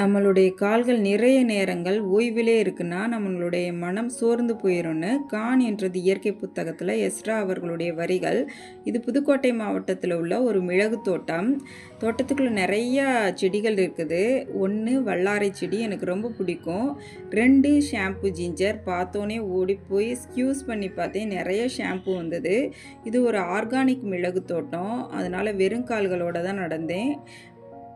நம்மளுடைய கால்கள் நிறைய நேரங்கள் ஓய்விலே இருக்குன்னா நம்மளுடைய மனம் சோர்ந்து போயிடும்னு கான் என்றது இயற்கை புத்தகத்தில் எஸ்ரா அவர்களுடைய வரிகள். இது புதுக்கோட்டை மாவட்டத்தில் உள்ள ஒரு மிளகு தோட்டம். தோட்டத்துக்குள்ள நிறைய செடிகள் இருக்குது. ஒன்று வல்லாரை செடி எனக்கு ரொம்ப பிடிக்கும். ரெண்டு ஷாம்பு ஜிஞ்சர் பார்த்தோன்னே ஓடி போய் ஸ்கியூஸ் பண்ணி பார்த்தேன். நிறைய ஷாம்பு வந்தது. இது ஒரு ஆர்கானிக் மிளகு தோட்டம். அதனால் வெறும் கால்களோட தான் நடந்தேன்.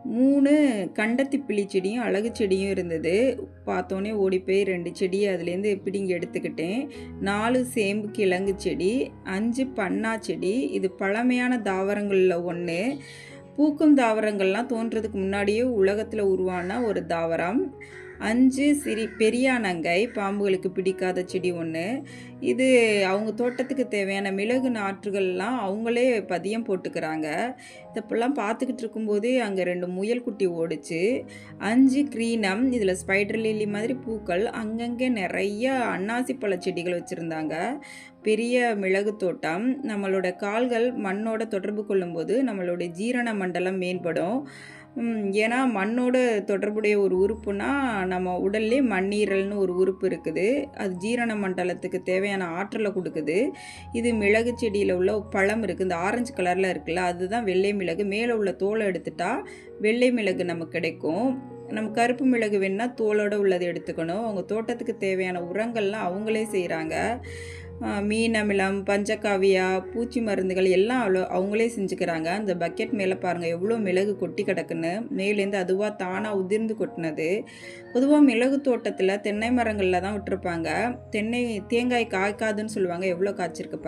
மூணு கண்டத்திப்பிள்ளி செடியும் அழகு செடியும் இருந்தது. பார்த்தோன்னே ஓடி போய் ரெண்டு செடி அதுலேருந்து பிடிங்கி எடுத்துக்கிட்டேன். நாலு சேம்பு கிழங்கு செடி அஞ்சு பன்னா செடி இது பழமையான தாவரங்களில் ஒன்று பூக்கும் தாவரங்கள்லாம் தோன்றதுக்கு முன்னாடியே உலகத்தில் உருவான ஒரு தாவரம். அஞ்சு சிறி பெரியானங்கை பாம்புகளுக்கு பிடிக்காத செடி ஒன்று இது அவங்க தோட்டத்துக்கு தேவையான மிளகு நாற்றுகள்லாம் அவங்களே பதியம் போட்டுக்கிறாங்க. இதப்பெல்லாம் பார்த்துக்கிட்டு இருக்கும்போதே அங்கே ரெண்டு முயல் குட்டி ஓடிச்சு. அஞ்சு க்ரீனம் இதில் ஸ்பைடர் லில்லி மாதிரி பூக்கள் அங்கங்கே நிறைய அன்னாசி பழ செடிகள் வச்சுருந்தாங்க. பெரிய மிளகு தோட்டம். நம்மளோட கால்கள் மண்ணோட தொடர்பு கொள்ளும்போது நம்மளுடைய ஜீரண மண்டலம் மேம்படும். ஏன்னா மண்ணோட தொடர்புடைய ஒரு உறுப்புனா நம்ம உடல்லே மண்ணீரல்னு ஒரு உறுப்பு இருக்குது. அது ஜீரண மண்டலத்துக்கு தேவையான ஆற்றலை கொடுக்குது. இது மிளகு செடியில் உள்ள பழம் இருக்குது இந்த ஆரஞ்சு கலரில் இருக்குல்ல அதுதான் வெள்ளை மிளகு. மேலே உள்ள தோலை எடுத்துட்டா வெள்ளை மிளகு நமக்கு கிடைக்கும். நம்ம கருப்பு மிளகு வேணுன்னா தோலோடு உள்ளதை எடுத்துக்கணும். அவங்க தோட்டத்துக்கு தேவையான உரங்கள்லாம் அவங்களே செய்கிறாங்க மீன் அமிலம் பஞ்சகாவியா பூச்சி மருந்துகள் எல்லாம் அவ்வளோ அவங்களே செஞ்சுக்கிறாங்க. அந்த பக்கெட் மேலே பாருங்கள் எவ்வளோ மிளகு கொட்டி கிடக்குன்னு. மேலேருந்து அதுவாக தானாக உதிர்ந்து கொட்டினது. பொதுவாக மிளகு தோட்டத்தில் தென்னை மரங்களில் தான் விட்டுருப்பாங்க. தென்னை தேங்காய் காய்க்காதுன்னு சொல்லுவாங்க. எவ்வளோ காய்ச்சிருக்கு